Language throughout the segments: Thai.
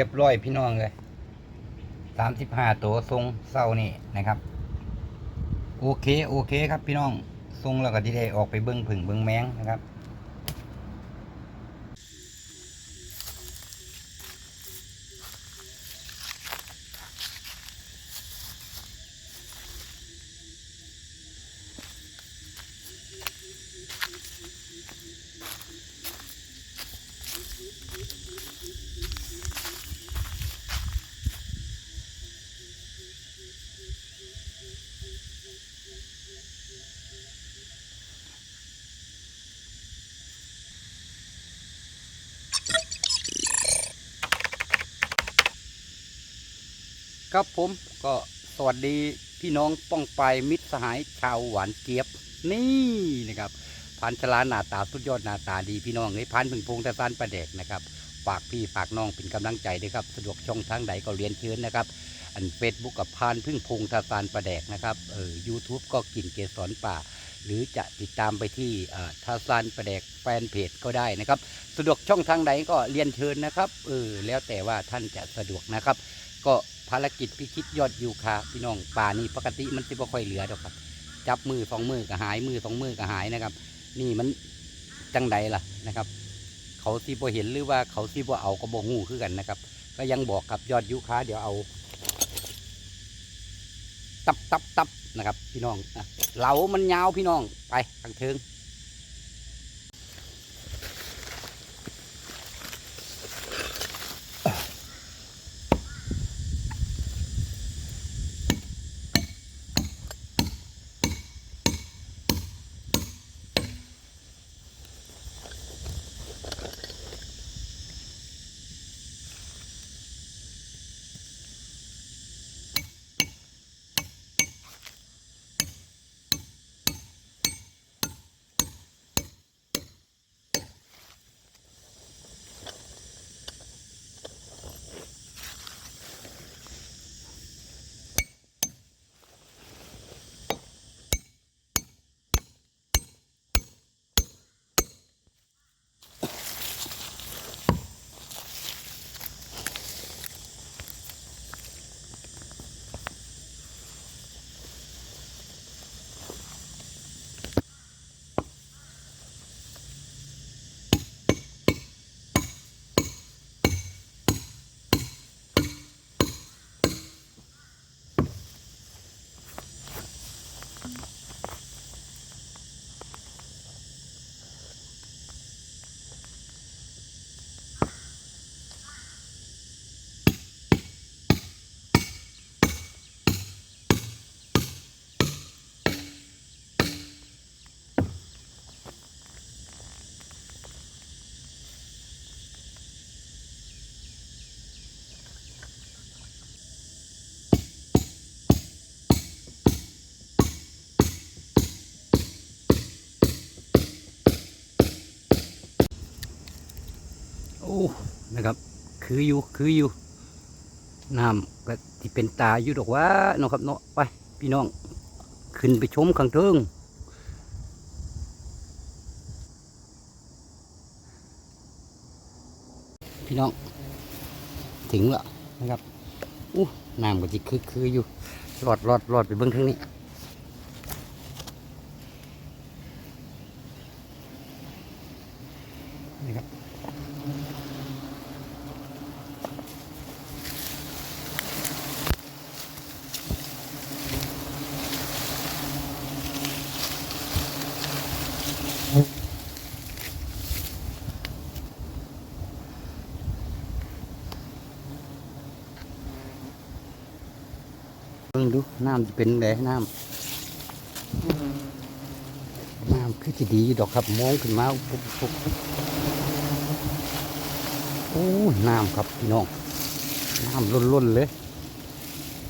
เรียบร้อยพี่น้องเลยสามสิบห้าตัวทรงเศร้านี่นะครับ โอเคโอเคครับพี่น้องทรงแล้วก็ที่ได้ออกไปเบิ้งผึ่งเบิ้งแมงนะครับ ครับผมก็สวัสดีพี่น้องป้องไปมิตรสหายชาวหวานเจี๊ยบนี่นะครับพันชลาหน้าตาสุดยอดหน้าตาดีพี่น้องไอ้ยพันพึ่งพงตะซานประเดกนะครับฝากพี่ฝากน้องเป็นกำลังใจด้วยครับสะดวกช่องทางใดก็เรียนเชิญนะครับ อันเฟซบุ๊กกับพานพึ่งพงตะซานประแดกนะครับเออยูทูบก็กินเกสรป่า หรือจะติดตามไปที่เอ่อทาซานประแดกแฟนเพจก็ได้นะครับ สะดวกช่องทางใดก็เรียนเชิญนะครับเออแล้วแต่ว่าท่านจะสะดวกนะครับ ก็ ภารกิจพิชิตยอดยูคาพี่น้องป่านี่ปกติมันสิบ่ค่อยเหลือดอกครับ จับมือสองมือก็หายมือสองมือก็หายนะครับ นี่มันจังใดล่ะนะครับ เขาสิบ่เห็นหรือว่าเขาสิบ่เอาก็บ่ฮู้คือกันนะครับ ก็ยังบอกกับยอดยูคาเดี๋ยวเอา ตับตับตับนะครับ พี่น้องเหลามันยาวพี่น้องไปทางเทิง อ้นะครับ คืออยู่คืออยู่น้ำก็ที่เป็นตาอยู่ดอกว่าเนาะครับเนาะไปพี่น้อง ขึ้นไปชมข้างเทิงพี่น้อง ถึงแล้วนะครับอู้น้ำก็จะคือคืออยู่รอดรอดรอดไปเบื้องทางนี้นี่ เบิ่งดูน้ำจะเป็นแบบน้ำน้ำคือจะดีดอกครับมองขึ้นมาปุ๊บปุ๊บโอ้น้ำครับพี่น้องน้ำล้นๆเลย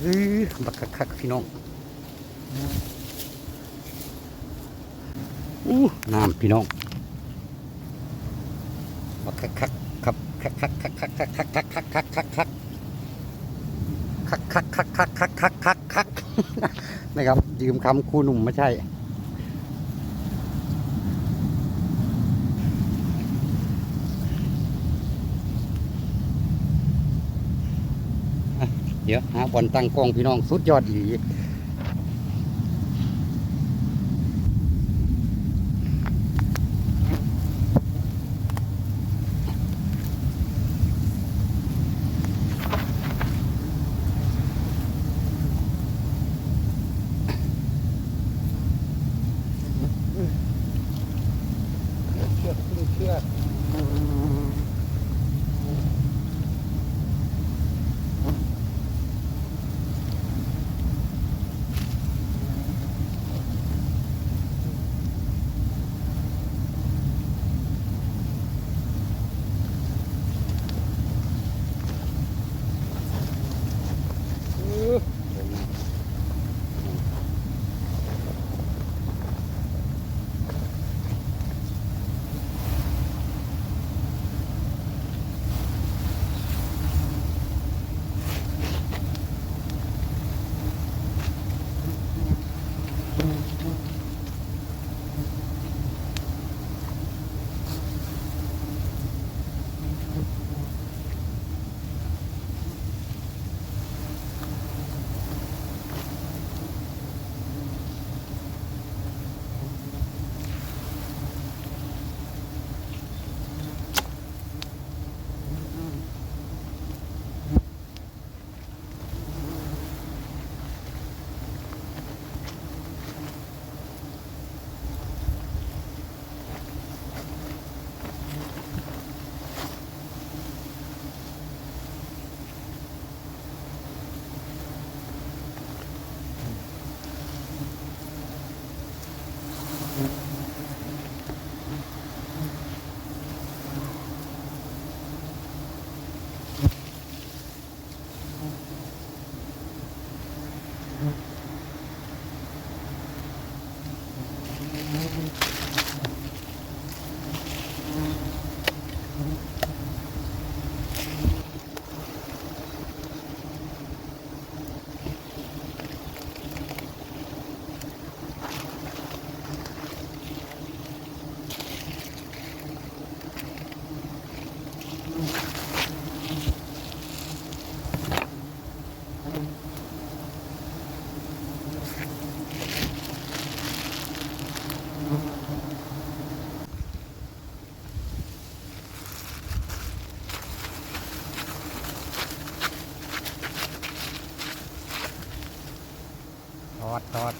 เออบักคักพี่น้องอู้น้ำพี่น้องบักคักครับคักคักคักคักคักคักคักคักคัก คักคักคักคักคักคักคักคักนะครับ ยืมคำครูหนุ่มไม่ใช่ เดี๋ยวหาบอลตั้งกล้องพี่น้องสุดยอดดี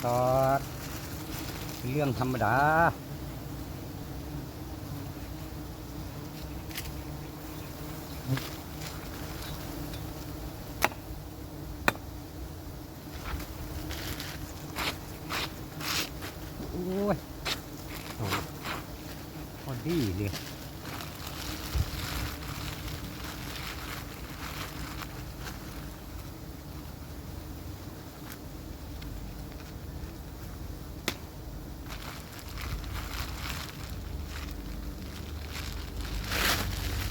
อดทอดเรื่องธรรมดา โอ้ยพอดีเลย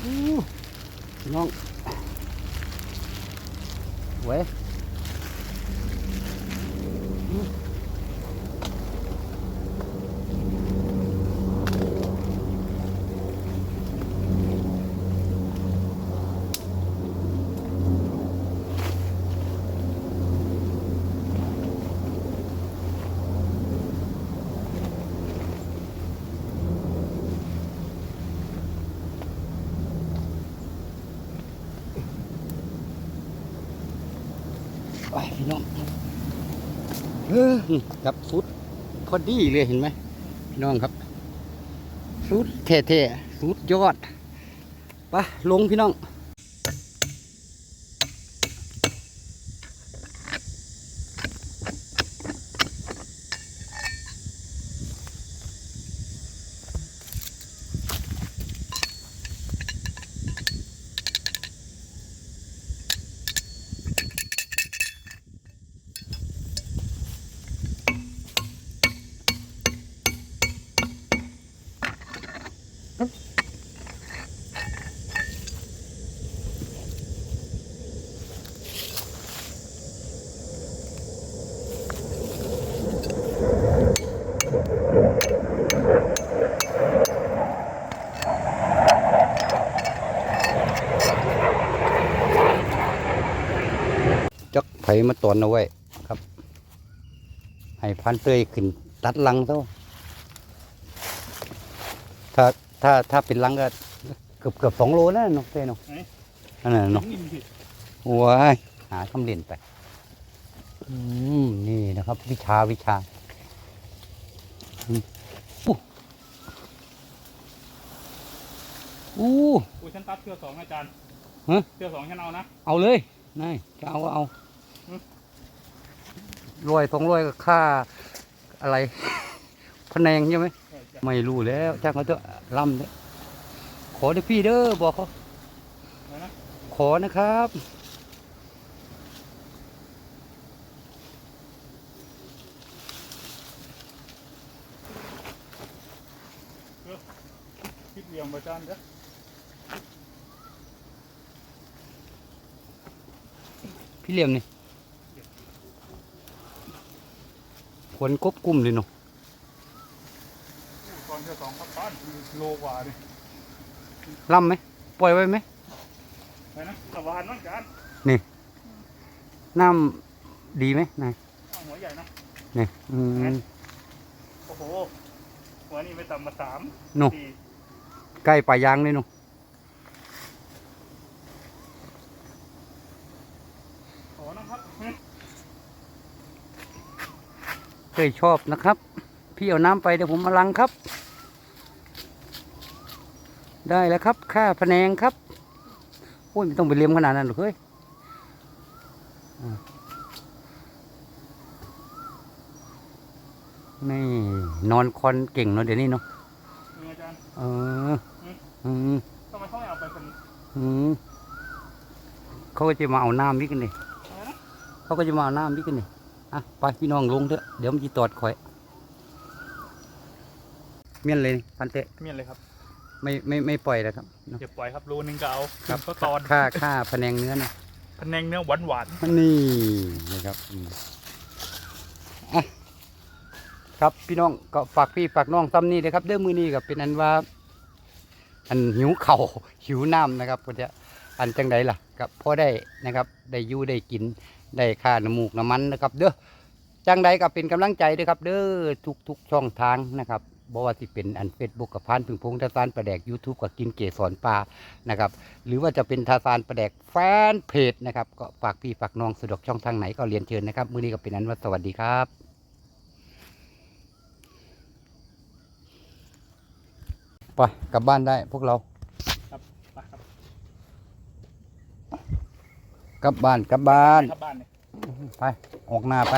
อู้พี่น้อง เไปพี่น้องเออครับสุดพอดีเลยเห็นไหมพี่น้องครับ สุดเท่ๆสุดยอดไปลงพี่น้อง มาตอนเอาไว้ครับ ให้พันเตยขึ้นตัดลังเท่าถ้าถ้าถ้าเป็นลังก็เกือบเกือบสองโลแล้วเนาะเต้เนาะอันนั้นเนาะนิ่มผิดว้ายหาคำเล่นไป อืมนี่นะครับ วิชาวิชาอืมอู้อู้อุ้ยฉันตัดเชือกสองนะอาจารย์ฮะเชือกสองฉันเอานะ เอาเลยนายจะเอาก็เอาอืม รวยสองรวยก็ค่าอะไรพะแนงใช่ไหมไม่รู้แล้วจ้างเขาเถอะล่ำเถอะขอเด้อพี่เด้อบอกเขาเอานะขอนะครับคิดเหลี่ยมอาจารย์เด้อพี่เหลี่ยมนี่ ควรกบกุ้มเลยเนาะอู้ตอนเชือกสองครับต้านโลกว่าดิล่ำไหมปล่อยไว้ไหมไปนะสวานมั้งอาจารย์น้ำดีไหมนายเอาหัวใหญ่นะนี่อืมโอ้โหหัวนี่ไม่ต่ำมาสามโน่สี่ใกล้ป่ายางเลยเนาะขอนะครับ เคยชอบนะครับ พี่เอาน้ำไปเดี๋ยวผมมาลังครับ ได้แล้วครับ ค่าพะแนงครับโอ้ยไม่ต้องไปเลียมขนาดนั้นหรอกเฮ้ยอะนี่นอนคอนเก่งเนาะเดี๋ยวนี้เนาะนี่อาจารย์เอออืมทำไมเขาไม่เอาไปคนนี้อืมเขาก็จะมาเอาน้ำวิกันเลยอะไรนะเขาก็จะมาเอาน้ำวิกันเลย อะไปพี่น้องลงเถอะเดี๋ยวมันจะตอดข่อย เมียนเลยนี่พันเตะเมียนเลยครับไม่ไม่ไม่ปล่อยแล้วครับเนอะเดี๋ยวปล่อยครับรูนึงก็เอาครับก็ตอนค่าค่าพะแนงเนื้อนะพะแนงเนื้อหวานหวานนี่นะครับอืมอะครับพี่น้องก็ฝากพี่ฝากน้องซ้ำนี่เลยครับเด้อมือนี้ก็เป็นอันว่า อันหิวเข่าวหิวน้ำนะครับพอจะอันจังใดล่ะกับพอได้นะครับได้อยู่ได้กิน ได้ค่าน้ำมูกน้ำมันนะครับ เด้อจังใดก็เป็นกำลังใจด้วยครับ เด้อทุกทุกช่องทางนะครับบ่ว่าสิเป็นอันเฟซบุ๊กกับพานพึ่งพงทาซานประแดก YouTube กับกินเกสรปลานะครับ หรือว่าจะเป็นทาซานประแดกแฟนเพจนะครับ ก็ฝากพี่ฝากน้องสะดวกช่องทางไหนก็เรียนเชิญนะครับ มื้อนี้ก็เป็นอันว่าสวัสดีครับไปกลับบ้านได้พวกเรา ครับไปครับ กลับบ้านกลับบ้านครับบ้านเนี่ยไปออกหน้าไป